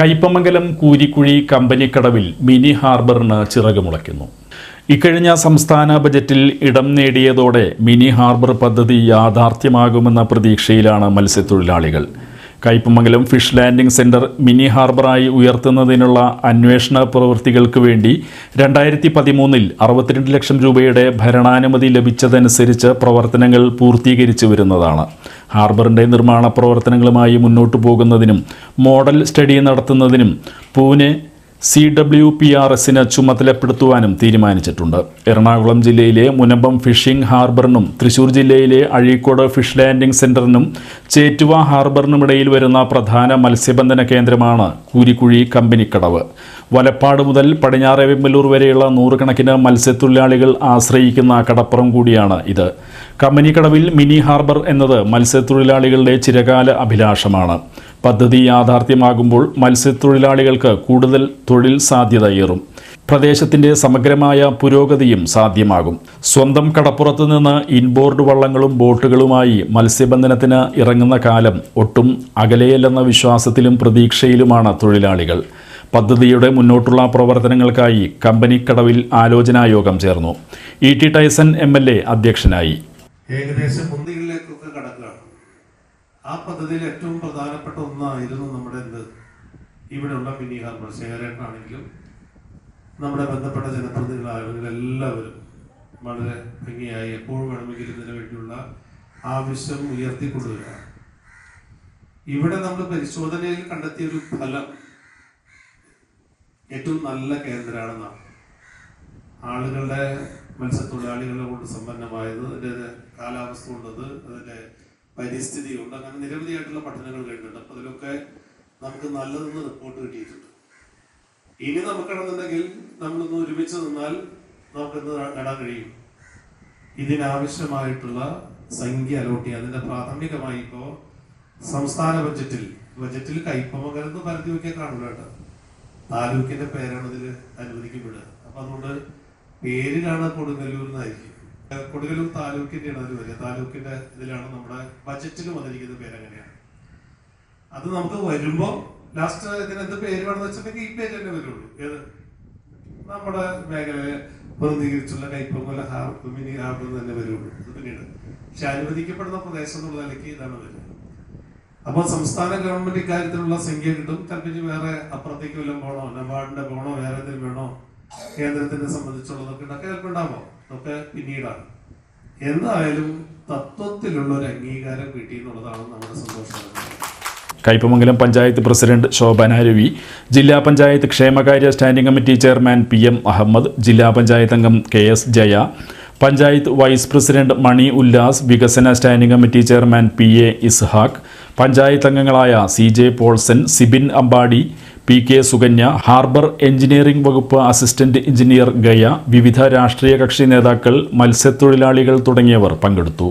കയ്പമംഗലം കൂരിക്കുഴി കമ്പനിക്കടവിൽ മിനി ഹാർബറിന് ചിറകുമുളയ്ക്കുന്നു ഇക്കഴിഞ്ഞ സംസ്ഥാന ബജറ്റിൽ ഇടം നേടിയതോടെ മിനി ഹാർബർ പദ്ധതി യാഥാർത്ഥ്യമാകുമെന്ന പ്രതീക്ഷയിലാണ് മത്സ്യത്തൊഴിലാളികൾ. Kaipamangalam fish landing centre mini ഹാർബറായി ഉയർത്തുന്നതിനുള്ള അന്വേഷണ പ്രവൃത്തികൾക്ക് വേണ്ടി രണ്ടായിരത്തി പതിമൂന്നിൽ അറുപത്തിരണ്ട് ലക്ഷം രൂപയുടെ ഭരണാനുമതി ലഭിച്ചതനുസരിച്ച് പ്രവർത്തനങ്ങൾ പൂർത്തീകരിച്ചു വരുന്നതാണ്. ഹാർബറിന്റെ നിർമ്മാണ പ്രവർത്തനങ്ങളുമായി മുന്നോട്ടു പോകുന്നതിനും മോഡൽ സ്റ്റഡി നടത്തുന്നതിനും Pune C W P R എസിന് ചുമതലപ്പെടുത്തുവാനും തീരുമാനിച്ചിട്ടുണ്ട്. എറണാകുളം ജില്ലയിലെ മുനമ്പം ഫിഷിംഗ് ഹാർബറിനും തൃശൂർ ജില്ലയിലെ അഴീക്കോട് ഫിഷ് ലാൻഡിംഗ് സെന്ററിനും ചേറ്റുവ ഹാർബറിനുമിടയിൽ വരുന്ന പ്രധാന മത്സ്യബന്ധന കേന്ദ്രമാണ് കൂരിക്കുഴി കമ്പനിക്കടവ്. വലപ്പാട് മുതൽ പടിഞ്ഞാറെ വെമ്പലൂർ വരെയുള്ള നൂറുകണക്കിന് മത്സ്യത്തൊഴിലാളികൾ ആശ്രയിക്കുന്ന കടപ്പുറം കൂടിയാണ് ഇത്. കമ്പനിക്കടവിൽ മിനി ഹാർബർ എന്നത് മത്സ്യത്തൊഴിലാളികളുടെ ചിരകാല അഭിലാഷമാണ്. പദ്ധതി യാഥാർത്ഥ്യമാകുമ്പോൾ മത്സ്യത്തൊഴിലാളികൾക്ക് കൂടുതൽ തൊഴിൽ സാധ്യതയേറും പ്രദേശത്തിന്റെ സമഗ്രമായ പുരോഗതിയും സാധ്യമാകും. സ്വന്തം കടപ്പുറത്ത് നിന്ന് ഇൻബോർഡ് വള്ളങ്ങളും ബോട്ടുകളുമായി മത്സ്യബന്ധനത്തിന് ഇറങ്ങുന്ന കാലം ഒട്ടും അകലെയല്ലെന്ന വിശ്വാസത്തിലും പ്രതീക്ഷയിലുമാണ് തൊഴിലാളികൾ. പദ്ധതിയുടെ മുന്നോട്ടുള്ള പ്രവർത്തനങ്ങൾക്കായി കമ്പനിക്കടവിൽ ആലോചനായോഗം ചേർന്നു. E T Tyson M L A അധ്യക്ഷനായി. ഏകദേശം കടക്കുകയാണ് ആ പദ്ധതിയിൽ ഏറ്റവും പ്രധാനപ്പെട്ട ഒന്നായിരുന്നു നമ്മുടെ എന്ത്? ഇവിടെയുള്ള മിനി ഹാർബർ നമ്മുടെ ബന്ധപ്പെട്ട ജനപ്രതിനിധികളായവരിൽ എല്ലാവരും വളരെ ഭംഗിയായി എപ്പോൾ വേണമെങ്കിലും ഇതിനു വേണ്ടിയുള്ള ആവശ്യം ഉയർത്തിക്കൊണ്ടുവരിക. ഇവിടെ നമ്മൾ പരിശോധനയിൽ കണ്ടെത്തിയ ഒരു ഫലം ഏറ്റവും നല്ല കേന്ദ്രമാണെന്നാണ്. ആളുകളുടെ മത്സ്യത്തൊഴിലാളികളെ കൊണ്ട് സമ്പന്നമായത് അതിന്റെ കാലാവസ്ഥ കൊണ്ടത് അതിന്റെ പരിസ്ഥിതി കൊണ്ട് അങ്ങനെ നിരവധിയായിട്ടുള്ള പഠനങ്ങൾ കഴിഞ്ഞിട്ടുണ്ട് അപ്പൊ അതിലൊക്കെ നമുക്ക് നല്ലതെന്ന് റിപ്പോർട്ട് കിട്ടിയിട്ടുണ്ട്. ഇനി നമുക്കാണെന്നുണ്ടെങ്കിൽ നമ്മളൊന്ന് ഒരുമിച്ച് നിന്നാൽ നമുക്കിന്ന് നേടാൻ കഴിയും? ഇതിനാവശ്യമായിട്ടുള്ള സംഖ്യ അലോട്ട് ചെയ്യുക. അതിന്റെ പ്രാഥമികമായി ഇപ്പോ സംസ്ഥാന ബജറ്റിൽ ബജറ്റിൽ കൈപ്പമംഗലം എന്ന് പരത്തി നോക്കിയാൽ കേട്ടോ. താലൂക്കിന്റെ പേരാണ് ഇതിൽ അനുവദിക്കപ്പെടുക. അപ്പൊ അതുകൊണ്ട് പേര് കാണാൻ കൊടുങ്ങല്ലൂർ എന്നായിരിക്കും കൊടുങ്ങല്ലൂർ താലൂക്കിന്റെയാണ് അതിൽ വരിക. താലൂക്കിന്റെ ഇതിലാണ് നമ്മുടെ ബജറ്റിൽ വന്നിരിക്കുന്ന പേര് അങ്ങനെയാണ്. അത് നമുക്ക് വരുമ്പോ ലാസ്റ്റ് ഇതിന് എന്ത് പേര് വേണമെന്ന് വെച്ചിട്ടുണ്ടെങ്കിൽ ഈ പേര് തന്നെ വരുള്ളൂ. ഏത്? നമ്മുടെ മേഖലയെ പ്രതിനിധീകരിച്ചുള്ള കൈപ്പൊങ്കല ഹാർബ് മിനി ഹാർബർ തന്നെ വരുള്ളൂ. അത് പിന്നീട് പക്ഷെ അനുവദിക്കപ്പെടുന്ന പ്രദേശം എന്നുള്ള നിലയ്ക്ക് ഇതാണ് വരുന്നത്. അപ്പോൾ സംസ്ഥാന ഗവൺമെന്റ് ഇക്കാര്യത്തിലുള്ള സംഖ്യ കിട്ടും. ചിലപ്പോൾ വേറെ അപ്പുറത്തേക്ക് വല്ലതും പോണോ നബാർഡിന്റെ പോണോ വേറെ എന്തെങ്കിലും വേണോ? കേന്ദ്രത്തിനെ സംബന്ധിച്ചുള്ളതൊക്കെ ഉണ്ടാക്കി ചിലപ്പോൾ അതൊക്കെ പിന്നീടാണ്. എന്തായാലും തത്വത്തിലുള്ള ഒരു അംഗീകാരം കിട്ടി എന്നുള്ളതാണ് നമ്മുടെ സന്തോഷം. കയ്പമംഗലം പഞ്ചായത്ത് പ്രസിഡന്റ് ശോഭന ജില്ലാ പഞ്ചായത്ത് ക്ഷേമകാര്യ standing committee chairman P M Ahammed ജില്ലാ പഞ്ചായത്ത് അംഗം K S Jaya panchayat vice president Mani Ullas വികസന standing committee chairman P A Ishaq panchayat അംഗങ്ങളായ C J Polson Sibin Ambadi P K Sukanya harbour engineering വകുപ്പ് assistant engineer Gaya വിവിധ രാഷ്ട്രീയ കക്ഷി നേതാക്കൾ മത്സ്യത്തൊഴിലാളികൾ തുടങ്ങിയവർ പങ്കെടുത്തു.